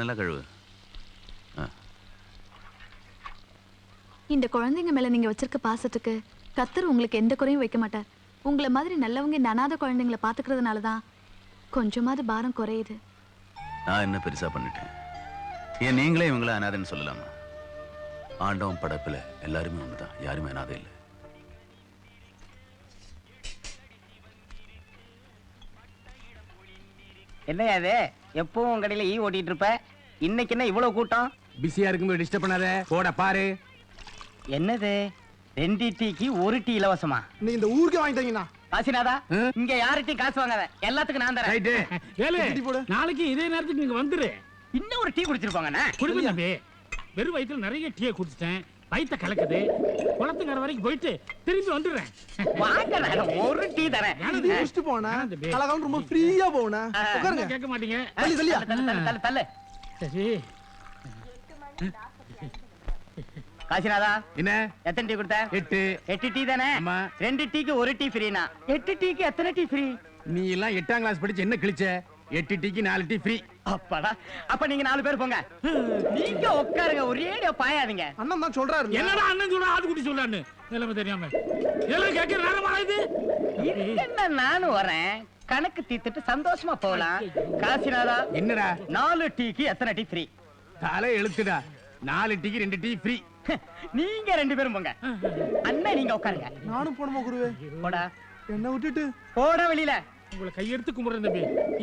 நல்லா கழுவு. இந்த குழந்தைங்க மேல நீங்க வச்சிருக்க பாசத்துக்கு கத்தர் உங்களுக்கு எந்த குறையும் வைக்க மாட்டார். உங்களை மாதிரி நல்லவங்க இந்த அனாதை குழந்தைங்களை பாத்துக்கிறதுனால தான் கொஞ்சமாவது பாரம் குறையுது. நான் என்ன பெருசா பண்ணிட்டேன்? ஏன் நீங்களே இவங்கள அனாதைன்னு சொல்லலாமா? ஆண்டவன் படைப்புல எல்லாருமே ஒண்ணுதான். யாருமே அனாதை இல்லை. என்னையா அது எப்பவும் உங்க கடையில ஈ ஓட்டிட்டு இருப்ப? இன்னைக்கு என்ன இவ்வளவு கூட்டம்? பிஸியா இருக்கும்போது டிஸ்டர்ப் பண்ணாத. போட பாரு. என்னது? ரெண்டு டீக்கு ஒரு டீ இலவசமா? நீ இந்த ஊருக்கே வாங்கிட்டீங்கண்ணா காசிநாதா ஆ? இங்க யார்கிட்டயும் காசு வாங்காத. எல்லாத்துக்கும் நான் தரேன். ரைட்டு. ஏலே டீ போடு. நாளைக்கு இதே நேரத்துக்கு நீங்க வந்துரு. இன்னும் ஒரு டீ குடிச்சிருப்பாங்கண்ணே குடிமை தம்பி. வெறும் வயித்துல நிறைய டீயை குடிச்சிட்டேன். வயித்த கலக்குது. குளத்துக்கார வரைக்கும் போயிட்டு திரும்பி வந்துடுறேன். வாங்க நான் ஒரு தரேன். குடிச்சிட்டு போனா? ரொம்ப ஃப்ரீயா போனா. ஆ. உட்காருங்க. கேட்க மாட்டீங்க? தள்ளி தள்ளியா தள்ளு, தள்ளு, தள்ளு, தள்ளு. சரி. காசிநாதா என்ன? எத்தனை டீ கொடுத்த? எட்டு. எட்டு டீ தானே? ஆமா. ரெண்டு டீக்கு ஒரு டீ ஃப்ரீனா? எட்டு டீக்கு எத்தனை டீ ஃப்ரீ? நீ எல்லாம் எட்டாம் கிளாஸ் படிச்சு என்ன கிழிச்ச? எட்டு டீக்கு நாலு டீ ஃப்ரீ. அப்பாடா. அப்ப நீங்க நாலு பேர் போங்க. நீங்க உட்காருங்க. ஒரே பாயாதீங்க. அண்ணன் தான் சொல்றாரு. என்னடா அண்ணன் சொல்ற? ஆடு குட்டி சொல்லான்னு நிலைமை தெரியாம. இதெல்லாம் கேட்கிற நேரமா இது. என்ன நானும் வரேன்? கணக்கு தீர்த்துட்டு சந்தோஷமா போகலாம். காசிநாதா என்னடா? நாலு டீக்கு எத்தனை டீ ஃப்ரீ? தலை எழுத்துடா. நாலு டீக்கு ரெண்டு டீ ஃப்ரீ. நீங்க ரெண்டு பேரும் போங்க. அண்ணன் நீங்க உட்காருங்க. நானும் போனமா குருவே? போடா. என்ன விட்டுட்டு? போடா வெளியில. உங்களை கையெடுத்து கும்பிடுறேன் தம்பி.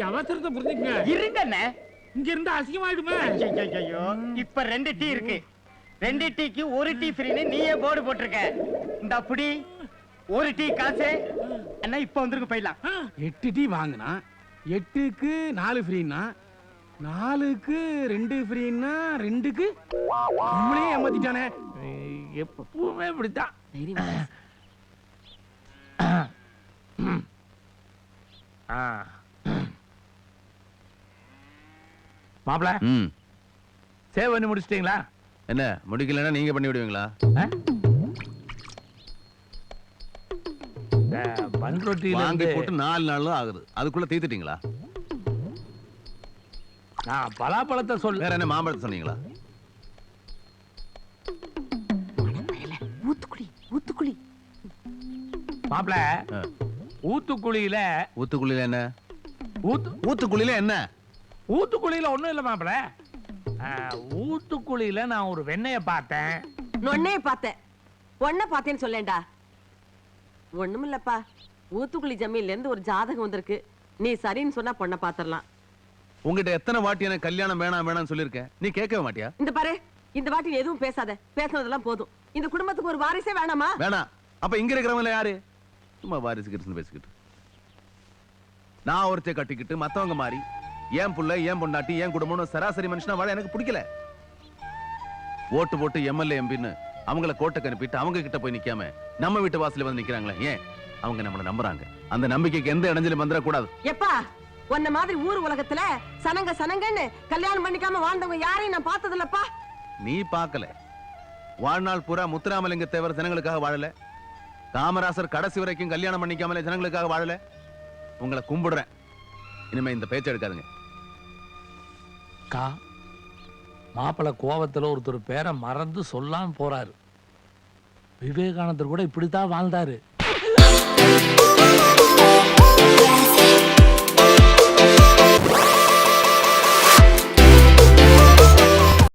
அவசரத்தை புரிஞ்சுக்கங்க. இருங்க அண்ணன் இங்க இருந்து அசிங்கமாயிடுமே. ஐயையையோ, இப்ப ரெண்டு டீ இருக்கு. ரெண்டு டீக்கு ஒரு டீ ஃப்ரீன்னு நீயே போர்டு போட்டிருக்க. இந்த அப்படி ஒரு டீ காசு. அண்ணா இப்ப வந்துருக்கு போயிடலாம். எட்டு டீ வாங்கினா எட்டுக்கு நாலு ஃப்ரீனா நாலுக்கு ரெண்டு ஃப்ரீனா ரெண்டுக்கு நம்மளே ஏமாத்திட்டானே. எப்பவுமே இப்படித்தான். மாப்பிள ம். சேவ் பண்ணி முடிச்சிட்டீங்களா? என்ன முடிக்கலன்னா நீங்க பண்ணி விடுவீங்களா பன் ரொட்டியில வாங்கி போட்டு நாலு நாள் தான் ஆகுது. அதுக்குள்ள தீத்துட்டீங்களா? நான் பலாப்பழத்தை சொல்ல வேற என்ன மாம்பழத்தை சொன்னீங்களா? ஊத்துக்குழி ஊத்துக்குழி. மாப்பிள ஆ. ஊத்துக்குழியில ஊத்துக்குழியில என்ன? ஊத்து ஊத்துக்குழியில என்ன? ஊத்துக்குழியில ஒண்ணும் இல்ல மாப்பிள. ஆ, ஊத்துக்குழியில நான் ஒரு வெண்ணெய பார்த்தேன். நொன்னே பார்த்தேன். ஒன்ன பார்த்தேன்னு சொல்லேன்டா. ஒண்ணுமில்லப்பா. ஊத்துக்குழி ஜமீன்ல இருந்து ஒரு ஜாதகம் வந்திருக்கு. நீ சரின்னு சொன்னா பொண்ணை பாத்திரலாம். உங்ககிட்ட எத்தனை வாட்டி எனக்கு கல்யாணம் வேணாம் வேணாம்னு சொல்லியிருக்கேன்? நீ கேட்கவே மாட்டியா? இந்த பாரு இந்த வாட்டி நீ எதுவும் பேசாத. பேசுனதெல்லாம் போதும். இந்த குடும்பத்துக்கு ஒரு வாரிசே வேணாமா? வேணாம் அப்ப இங்க இருக்கிறவங்க யாரு? சும்மா வாரிசு கிரிசுன்னு பேசிக்கிட்டு நான் ஒருத்தைய கட்டிக்கிட்டு மத்தவங்க மாதிரி ஏன் புள்ள ஏன் பொண்டாட்டி ஏன் குடும்பம்னு சராசரி மனுஷனா வாழ எனக்கு பிடிக்கல. ஓட்டு போட்டு எம்எல்ஏ எம்பின்னு அவங்கள கோட்டைக்கு அனுப்பிட்டு அவங்க கிட்ட போய் நிக்காம நம்ம வீட்டு வாசல்ல வந்து நிக்கிறாங்களே ஏன்? அவங்க நம்மள நம்புறாங்க. அந்த நம்பிக்கைக்கு எந்த இடைஞ்சலும் வந்துடக்கூடாது. எப்பா உன்ன மாதிரி ஊர் உலகத்துல சனங்க சனங்கன்னு கல்யாணம் பண்ணிக்காம வாழ்ந்தவங்க யாரையும் நான் பார்த்ததில்லப்பா. நீ பார்க்கல. வாழ்நாள் பூரா முத்துராமலிங்க தேவர் ஜனங்களுக்காக வாழல. காமராசர் கடைசி வரைக்கும் கல்யாணம் பண்ணிக்காமலே ஜனங்களுக்காக வாழல. உங்களை கும்பிடுறேன். இனிமே இந்த பேச்ச எடுக்காதுங்க. அக்கா மாப்பிள்ளை கோவத்தில் ஒருத்தர் பேரை மறந்து சொல்லாமல் போகிறாரு விவேகானந்தர் கூட இப்படித்தான் வாழ்ந்தாரு.